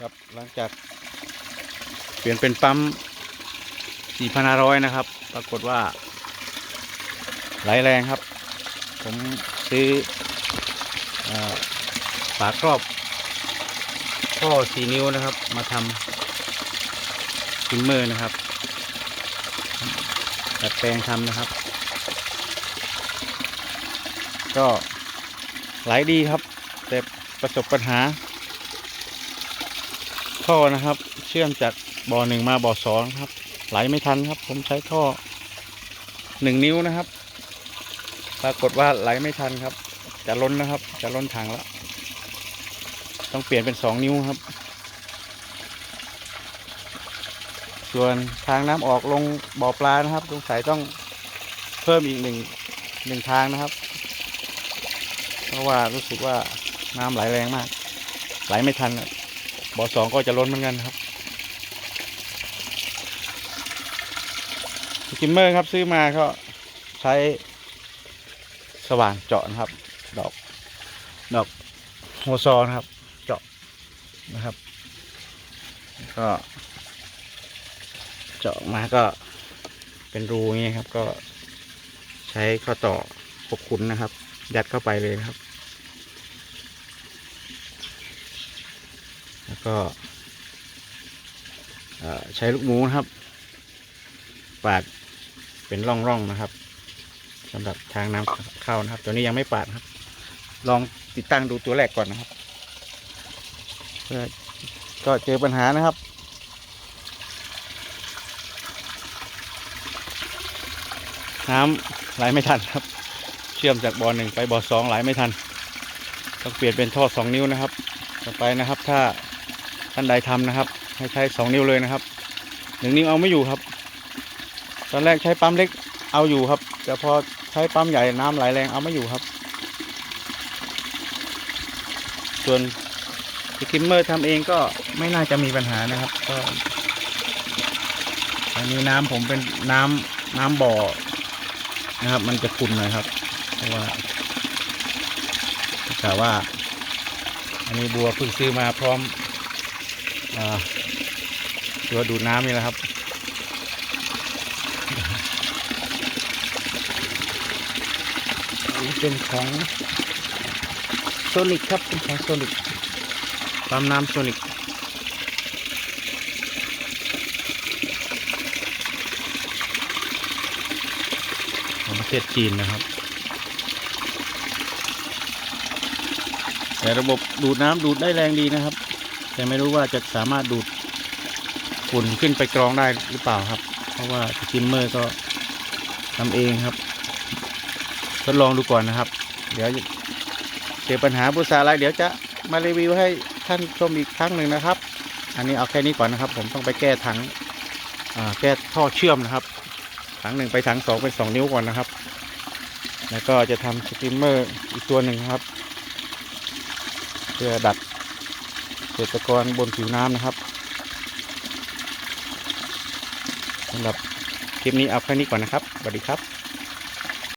ครับหลังจากเปลี่ยนเป็นปั๊ม4,500 นะครับ ปรากฏว่าไหลแรงครับ ผมซื้อฝาครอบท่อ4นิ้วนะครับ มาทำทิมเมอร์นะครับดัดแปลงทำนะครับ ก็ไหลดีครับ แต่ประสบปัญหา ท่อนะครับ เชื่อมจากบ่อหนึ่งมาบ่อสองครับ ไหลไม่ทันครับ ผมใช้ท่อหนึ่งนิ้วนะครับ ปรากฏว่าไหลไม่ทันครับ จะล้นนะครับ จะล้นถังแล้ว ต้องเปลี่ยนเป็นสองนิ้วครับ ส่วนทางน้ำออกลงบ่อปลานะครับสงสัยต้องเพิ่มอีกหนึ่งหนึ่งทางนะครับ เพราะว่ารู้สึกว่าน้ำไหลแรงมาก ไหลไม่ทันอะบ่ อสองก็จะล้นเหมือนกันครับกิมเมอร์ครับซื้อมาก็ใช้สว่านเจาะนะครับ ดอกดอกโฮซอนะครับ เจาะนะครับ ก็ เจาะมาก็เป็นรูงนี้ครับ ก็ใช้ข้อต่อหกขุนนะครับ ยัดเข้าไปเลยนะครับ แล้ว ก็ใช้ลูกหมูนะครับ ปาดเป็นร่องๆนะครับสำหรับทางน้ำเข้านะครับ ตัวนี้ยังไม่ปาดครับ ลองติดตั้งดูตัวแรกก่อนนะครับเพื่อก็เจอปัญหานะครับน้ำไหลไม่ทันครับ เชื่อมจากบ่อหนึ่งไปบ่อสองไหลไม่ทัน ต้องเปลี่ยนเป็นท่อสองนิ้วนะครับ ต่อไปนะครับถ้าานใดทำนะครับ ให้ใช้สองนิ้วเลยนะครับหนึ่งนิ้วเอาไม่อยู่ครับ ตอนแรกใช้ปั๊มเล็กเอาอยู่ครับ แต่พอใช้ปั๊มใหญ่น้ำไหลแรงเอาไม่อยู่ครับ ส่วนสกิมเมอร์ทำเองก็ไม่น่าจะมีปัญหานะครับก็อันนี้น้ำผมเป็นน้ำน้ำบ่อนะครับ มันจะขุ่นหน่อยครับ เพราะว่าแต่ว่า อันนี้บัวเพิ่งซื้อมาพร้อม ตัวดูดน้ำนี่แหละครับ เป็นของโซนิกครับเป็นของโซนิกปั๊มน้ำโซนิกของประเทศจีนนะครับแต่ระบบดูดน้ำดูดได้แรงดีนะครับ แต่ไม่รู้ว่าจะสามารถดูดฝุ่นขึ้นไปกรองได้หรือเปล่าครับ เพราะว่าสกิมเมอร์ก็ทำเองครับ ทดลองดูก่อนนะครับ เดี๋ยวเจอปัญหาบุษาอะไรเดี๋ยวจะมารีวิวให้ท่านชมอีกครั้งหนึ่งนะครับ อันนี้เอาแค่นี้ก่อนนะครับ ผมต้องไปแก้ถังแก้ท่อเชื่อมนะครับ ถังหนึ่งไปถังสองเป็นสองนิ้วก่อนนะครับ แล้วก็จะทำสกิมเมอร์อีกตัวหนึ่งครับ เพื่อดัด ษตรกรบนผิวน้ำนะครับสำหรับคลิปนี้เอาแค่นี้ก่อนนะครับสวัสดีครับ